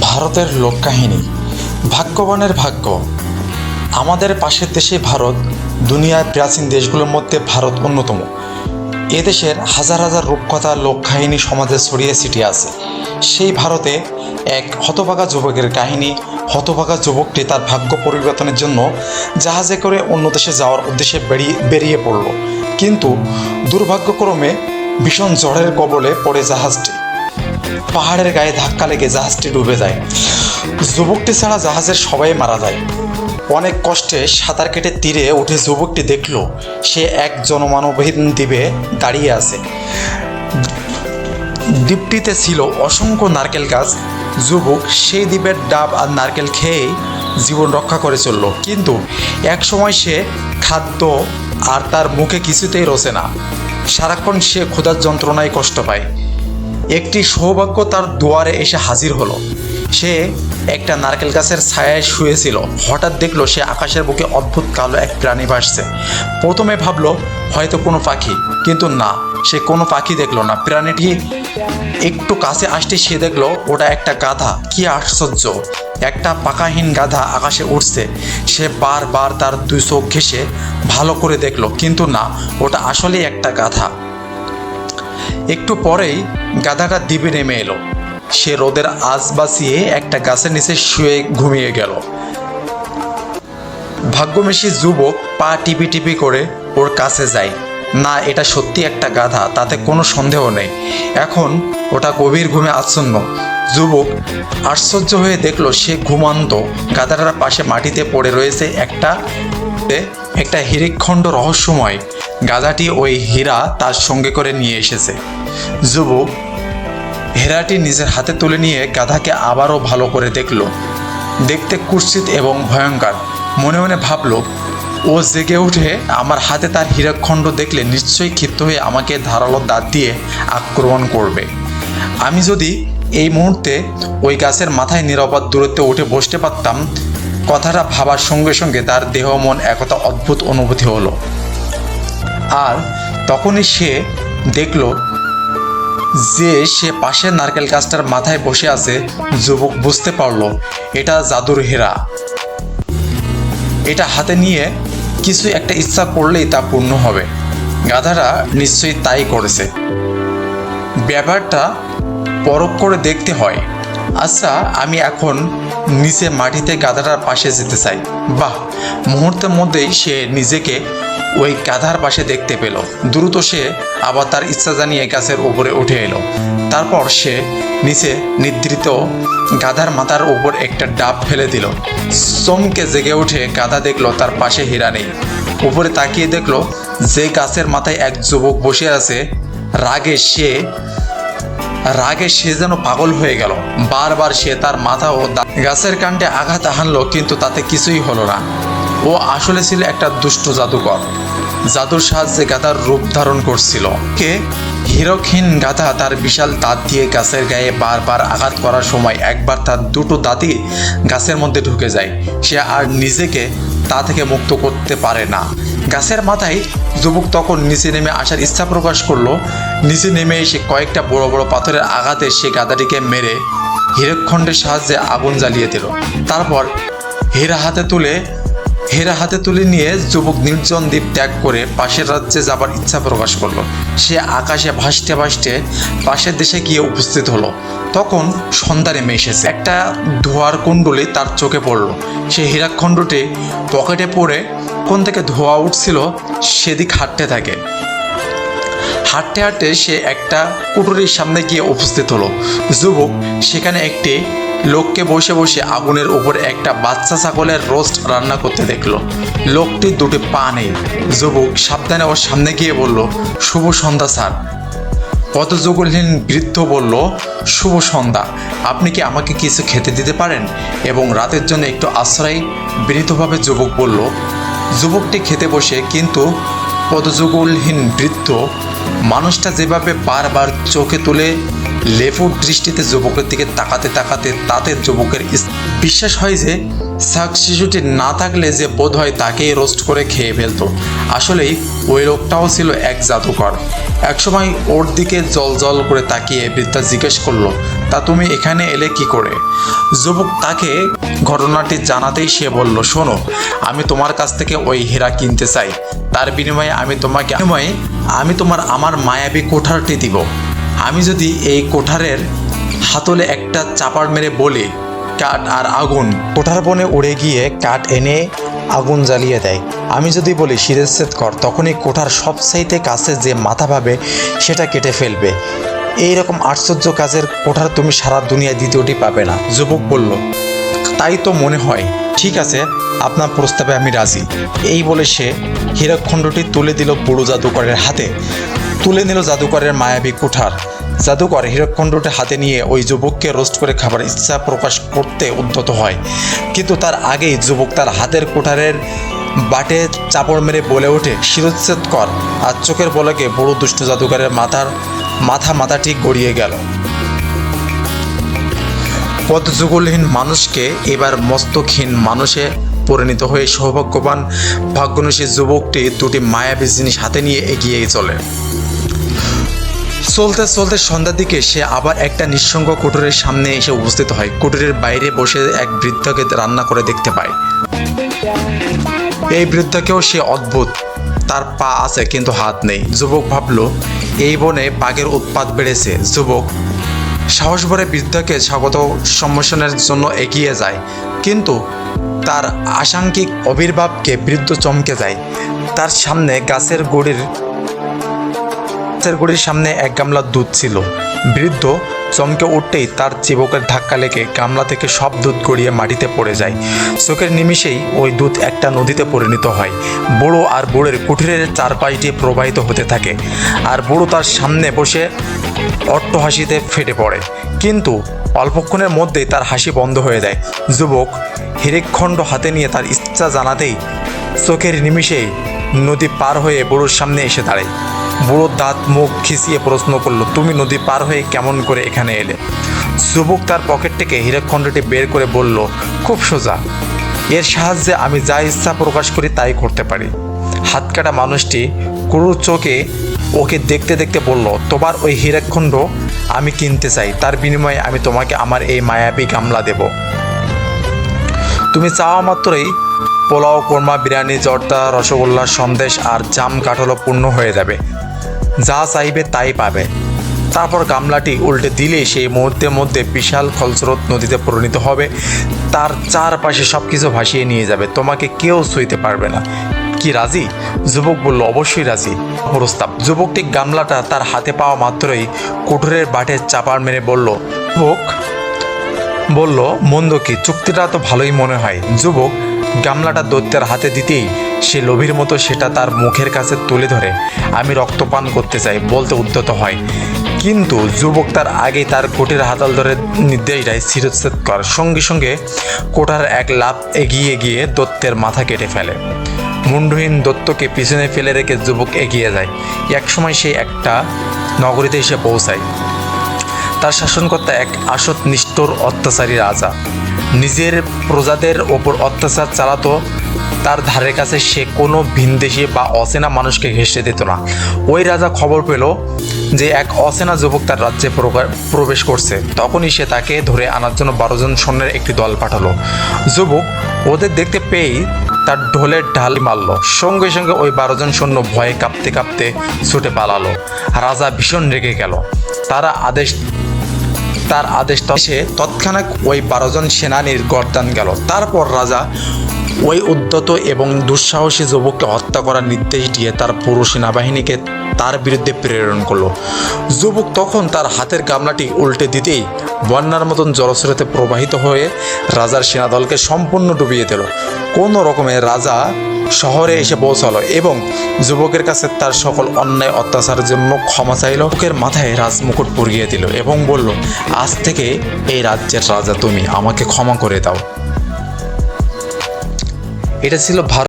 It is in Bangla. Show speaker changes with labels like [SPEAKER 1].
[SPEAKER 1] ভারতের লোককাহিনী। ভাগ্যবানের ভাগ্য। আমাদের পাশের দেশে ভারত, দুনিয়ার প্রাচীন দেশগুলোর মধ্যে ভারত অন্যতম। এদেশের হাজার হাজার রূপকথা, লোককাহিনী সমাজে ছড়িয়ে ছিটিয়ে আছে। সেই ভারতে এক হতভাগা যুবকের কাহিনী, হতভাগা যুবকটি তার ভাগ্য পরিবর্তনের জন্য জাহাজে করে অন্য দেশে যাওয়ার উদ্দেশ্যে বেরিয়ে বেরিয়ে পড়ল। কিন্তু দুর্ভাগ্যক্রমে ভীষণ ঝড়ের কবলে পড়ে জাহাজটি। পাহাড়ের গায়ে ধাক্কা লেগে জাহাজটি ডুবে যায়। যুবকটি ছাড়া জাহাজের সবাই মারা যায়। অনেক কষ্টে সাঁতার কেটে তীরে উঠে যুবকটি দেখল, সে এক জনমানবহীন দ্বীপে দাঁড়িয়ে আছে। দ্বীপটিতে ছিল অসংখ্য নারকেল গাছ। যুবক সেই দ্বীপের ডাব আর নারকেল খেয়েই জীবন রক্ষা করে চলল। কিন্তু এক সময় সে খাদ্য আর তার মুখে কিছুতেই রসে না। সারাক্ষণ সে ক্ষুধার যন্ত্রণায় কষ্ট পায়। একটি সৌভাগ্য তার দুয়ারে এসে হাজির হলো। সে একটা নারকেল গাছের ছায়ায় শুয়েছিল। হঠাৎ দেখল সে আকাশের বুকে অদ্ভুত কালো এক প্রাণী ভাসছে। প্রথমে ভাবলো, হয়তো কোনো পাখি। কিন্তু না, সে কোনো পাখি দেখল না। প্রাণীটি একটু কাছে আসতে সে দেখল, ওটা একটা গাধা। কি আশ্চর্য! একটা পাকাহীন গাধা আকাশে উঠছে সে বারবার তার দুই চোখ ঘেসে ভালো করে দেখল। কিন্তু না, ওটা আসলেই একটা গাধা। একটু পরেই গাধাটা দ্বীপে নেমে এলো। সে রোদের আজ বাঁচিয়ে একটা গাছের নিচে শুয়ে ঘুমিয়ে গেল। ভাগ্যমেশী যুবক পা টিপি টিপি করে ওর কাছে যায়। না, এটা সত্যি একটা গাধা, তাতে কোনো সন্দেহ নেই। এখন ওটা গভীর ঘুমে আচ্ছন্ন। যুবক আশ্চর্য হয়ে দেখল সে ঘুমান্ত। গাধাটার পাশে মাটিতে পড়ে রয়েছে একটা একটা হিরিকখণ্ড রহস্যময় গাধাটি ওই হীরা তার সঙ্গে করে নিয়ে এসেছে। যুবক হেরাটি নিজের হাতে তুলে নিয়ে গাধাকে আবারও ভালো করে দেখল। দেখতে কুৎসিত এবং ভয়ঙ্কর। মনে মনে ভাবলো, ও জেগে উঠে আমার হাতে তার হীরাখণ্ড দেখলে নিশ্চয়ই ক্ষিপ্ত হয়ে আমাকে ধারালো দাঁত দিয়ে আক্রমণ করবে। আমি যদি এই মুহূর্তে ওই গাছের মাথায় নিরাপদ দূরত্বে উঠে বসতে পারতাম, কথাটা ভাবার সঙ্গে সঙ্গে তার দেহ মন একতা অদ্ভুত অনুভূতি হলো। আর তখনই সে দেখল যে সে পাশের নারকেল গাছটার মাথায় বসে আছে, যুবক বুঝতে পারল, এটা জাদুর হেরা। এটা হাতে নিয়ে কিছু একটা ইচ্ছা করলেই তা পূর্ণ হবে। গাধারা নিশ্চয়ই তাই করেছে। ব্যাপারটা পরখ করে দেখতে হয়। আচ্ছা আমি এখন নিচে মাটিতে গাধাটার পাশে যেতে চাই। বাহ, মুহূর্তের মধ্যেই সে নিজেকে ওই গাধার পাশে দেখতে পেল। দ্রুত সে আবার তার ইচ্ছা জানিয়ে গাছের উপরে উঠে এলো। তারপর সে নিচে নিদ্রিত গাধার মাথার উপর একটা ডাব ফেলে দিল। চমকে জেগে উঠে গাধা দেখল তার পাশে হীরা নেই। উপরে তাকিয়ে দেখল যে গাছের মাথায় এক যুবক বসে আছে, রাগে সে রাগে সে যেন পাগল হয়ে গেল। বারবার সে তার মাথা ও গাছের কাণ্ডে আঘাত হানলো, কিন্তু তাতে কিছুই হলো না। ও আসলে ছিল একটা দুষ্ট জাদুকর। জাদুর সাহায্যে গাধার রূপ ধারণ করছিল। কে? হিরকহীন গাধা তার বিশাল দাঁত দিয়ে গাছের গায়ে বারবার আঘাত করার সময় একবার তার দুটো দাঁতই গাছের মধ্যে ঢুকে যায়। সে আর নিজেকে তা থেকে মুক্ত করতে পারে না। গাছের মাথায় যুবক তখন নিচে নেমে আসার ইচ্ছা প্রকাশ করল। নিচে নেমে এসে কয়েকটা বড় বড় পাথরের আঘাতে সে গাধাটিকে মেরে হীরকখণ্ডের সাহায্যে আগুন জ্বালিয়ে দিল। তারপর হীরা হাতে তুলে হেরা হাতে তুলে নিয়ে যুবক নির্জন দ্বীপ ত্যাগ করে পাশের রাজ্যে যাবার ইচ্ছা প্রকাশ করল। সে আকাশে ভাসতে ভাসতে পাশের দেশে গিয়ে উপস্থিত হলো। তখন সন্ধ্যা নেমে এসেছে। একটা ধোয়ার কুণ্ডলি তার চোখে পড়ল। সে হীরাখণ্ডটি পকেটে পড়ে কোন থেকে ধোয়া উঠছিল সেদিক হাঁটতে থাকে। হাঁটতে হাঁটতে সে একটা কুটুরির সামনে গিয়ে উপস্থিত হলো। যুবক সেখানে একটি লোককে বসে বসে আগুনের উপরে একটা বাচ্চা ছাগলের রোস্ট রান্না করতে দেখল। লোকটি দুটি পা নেই। যুবক সাবধানে ওর সামনে গিয়ে বলল, শুভ সন্ধ্যা স্যার। পদযুগলহীন বৃদ্ধ বলল, শুভ সন্ধ্যা, আপনি কি আমাকে কিছু খেতে দিতে পারেন? এবং রাতের জন্য একটু আশ্রয়, বিনীতভাবে যুবক বলল, যুবকটি খেতে বসে, কিন্তু পদযুগলহীন বৃদ্ধ মানুষটা যেভাবে বারবার চোখে তুলে লেফুর দৃষ্টিতে যুবকের দিকে তাকাতে তাকাতে তাতে যুবকের বিশ্বাস হয় যে শাক শিশুটি না থাকলে যে বোধ হয় তাকেই রোস্ট করে খেয়ে ফেলতো। আসলেই ওই লোকটাও ছিল এক জাদুকর। একসময় ওর দিকে জল জল করে তাকিয়ে বৃদ্ধা জিজ্ঞেস করল তা তুমি এখানে এলে কি করে? যুবক তাকে ঘটনাটি জানাতেই সে বলল, শোনো, আমি তোমার কাছ থেকে ওই হীরা কিনতে চাই। তার বিনিময়ে আমি তোমাকে, বিনিময়ে আমি তোমার আমার মায়াবী কোঠারটি দিব। আমি যদি এই কোঠারের হাতলে একটা চাপার মেরে বলি, কাঠ আর আগুন কোঠার বনে উড়ে গিয়ে কাঠ এনে আগুন জ্বালিয়ে দেয়। আমি যদি বলি শিরচ্ছেদ কর, তখনই কোঠার সব সবচাইতে কাছে যে মাথা পাবে, সেটা কেটে ফেলবে। এই রকম আশ্চর্য কাজের কোঠার তুমি সারা দুনিয়ায় দ্বিতীয়টি পাবে না, যুবক বলল। তাই তো মনে হয়, ঠিক আছে, আপনার প্রস্তাবে আমি রাজি। এই বলে সে হীরকখণ্ডটি তুলে দিল বুড়ো জাদুকরের হাতে। তুলে নিল জাদুকরের মায়াবী কুঠার। জাদুকর হীরকখণ্ডটি হাতে নিয়ে ওই যুবককে রোস্ট করে খাবার ইচ্ছা প্রকাশ করতে উদ্যত হয়। কিন্তু তার আগেই যুবক তার হাতের কুঠারের বাটে চাপড় মেরে বলে ওঠে শিরোচ্ছেদ কর। আর চোখের বলকে বুড়ো দুষ্ট জাদুকরের মাথার মাথা মাথাটি গড়িয়ে গেল। পদযুগলহীন মানুষকে এবার মস্তকহীন মানুষে পরিণত হয়ে সৌভাগ্যবান, ভাগ্যনুষী যুবকটি দুটি মায়াবী জিনিস হাতে নিয়ে এগিয়ে চলে। চলতে চলতে সন্ধ্যার দিকে সে আবার একটা নিঃসঙ্গ কুটুরের সামনে এসে উপস্থিত হয়। কুটুরের বাইরে বসে এক বৃদ্ধকে রান্না করে দেখতে পায়। এই বৃদ্ধকেও সে অদ্ভুত। তার পা আছে কিন্তু হাত নেই। যুবক ভাবল, এই বনে বাঘের উৎপাত বেড়েছে, যুবক। সাহস ভরে বৃদ্ধকে স্বাগত সম্ভাষণের জন্য এগিয়ে যায়। কিন্তু তার আশাঙ্কিক আবির্ভাবকে বৃদ্ধ চমকে যায়। তার সামনে গাছের গুড়ির গাছের গুড়ির সামনে এক গামলা দুধ ছিল। বৃদ্ধ চমকে উঠতেই তার চিবকের ধাক্কা লেগে গামলা থেকে সব দুধ গড়িয়ে মাটিতে পড়ে যায়। চোখের নিমিষেই ওই দুধ একটা নদীতে পরিণত হয়। বুড়ো আর বুড়ের কুঠিরের চারপাশ দিয়ে প্রবাহিত হতে থাকে। আর বুড়ো তার সামনে বসে অট্ট হাসিতে ফেটে পড়ে। কিন্তু অল্পক্ষণের মধ্যেই তার হাসি বন্ধ হয়ে যায়। যুবক হিরেকখণ্ড হাতে নিয়ে তার ইচ্ছা জানাতেই চোখের নিমিষেই নদী পার হয়ে বুড়োর সামনে এসে দাঁড়ায়। বুড়োর দাঁত মুখ খিচিয়ে প্রশ্ন করল, তুমি নদী পার হয়ে কেমন করে এখানে এলে? যুবক তার পকেট থেকে হীরকখণ্ডটি বের করে বলল, খুব সোজা। এর সাহায্যে আমি যা ইচ্ছা প্রকাশ করি তাই করতে পারি। হাত কাটা মানুষটি কুরুর চোখে ওকে দেখতে দেখতে বলল, তোমার ওই হীরকখণ্ড আমি কিনতে চাই। তার বিনিময়ে আমি তোমাকে আমার এই মায়াবী গামলা দেব। তুমি চাওয়া মাত্রই পোলাও, কোরমা, বিরিয়ানি, জর্দা, রসগোল্লা, সন্দেশ আর জাম কাঠলো পূর্ণ হয়ে যাবে। যা চাইবে তাই পাবে। তারপর গামলাটি উল্টে দিলে সেই মুহূর্তের মধ্যে বিশাল খলস্রোত নদীতে পরিণত হবে। তার চারপাশে সব কিছু ভাসিয়ে নিয়ে যাবে। তোমাকে কেউ ছুঁইতে পারবে না। কি রাজি? যুবক বলল, অবশ্যই রাজি। প্রস্তাব। যুবকটি গামলাটা তার হাতে পাওয়া মাত্রই কুঠুরের বাটে চাপার মেরে বলল যুবক বলল, মন্দ কি? চুক্তিটা তো ভালোই মনে হয়। যুবক গামলাটা দৈত্যের হাতে দিতেই সে লোভীর মতো সেটা তার মুখের কাছে তুলে ধরে। আমি রক্তপান করতে চাই বলতে উদ্যত হয়। কিন্তু যুবক তার আগেই তার কোটের হাতাল ধরে নির্দেশ দেয় শিরচ্ছেদ কর। সঙ্গে সঙ্গে কোটার এক লাভ এগিয়ে গিয়ে দত্তের মাথা কেটে ফেলে। মুন্ডহীন দত্তকে পিছনে ফেলে রেখে যুবক এগিয়ে যায়। একসময় সে একটা নগরীতে এসে পৌঁছায়। তার শাসনকর্তা এক আসত নিষ্ঠুর অত্যাচারী রাজা। নিজের প্রজাদের ওপর অত্যাচার চালাতো তার ধারে কাছে সে কোনো ভিনদেশি বা অচেনা মানুষকে ঘেঁষে দিত না। ওই রাজা খবর পেল যে এক অচেনা যুবক তার রাজ্যে প্রবেশ করছে। তখনই সে তাকে ধরে আনার জন্য বারো জন সৈন্যের একটি দল পাঠালো। যুবক ওদের দেখতে পেয়েই তার ঢোলের ঢাল মারল। সঙ্গে সঙ্গে ওই বারো জন সৈন্য ভয়ে কাঁপতে কাঁপতে ছুটে পালালো। রাজা ভীষণ রেগে গেল। তারা আদেশ তার আদেশ সে তৎক্ষণাৎ ওই বারোজন সেনানীর গর্দান গেল। তারপর রাজা ওই উদ্যত এবং দুঃসাহসী যুবককে হত্যা করার নির্দেশ দিয়ে তার পুরো সেনাবাহিনীকে তার বিরুদ্ধে প্রেরণ করল। যুবক তখন তার হাতের গামলাটি উল্টে দিতেই বন্যার মতন জলস্রোতে প্রবাহিত হয়ে রাজার সেনাদলকে সম্পূর্ণ ডুবিয়ে দিল। কোনো রকমে রাজা শহরে এসে পৌঁছালো এবং যুবকের কাছে তার সকল অন্যায়, অত্যাচারের জন্য ক্ষমা চাইল। লোকের মাথায় রাজমুকুট পরিয়ে দিল এবং বলল, আজ থেকে এই রাজ্যের রাজা তুমি, আমাকে ক্ষমা করে দাও। এটা ছিল ভারত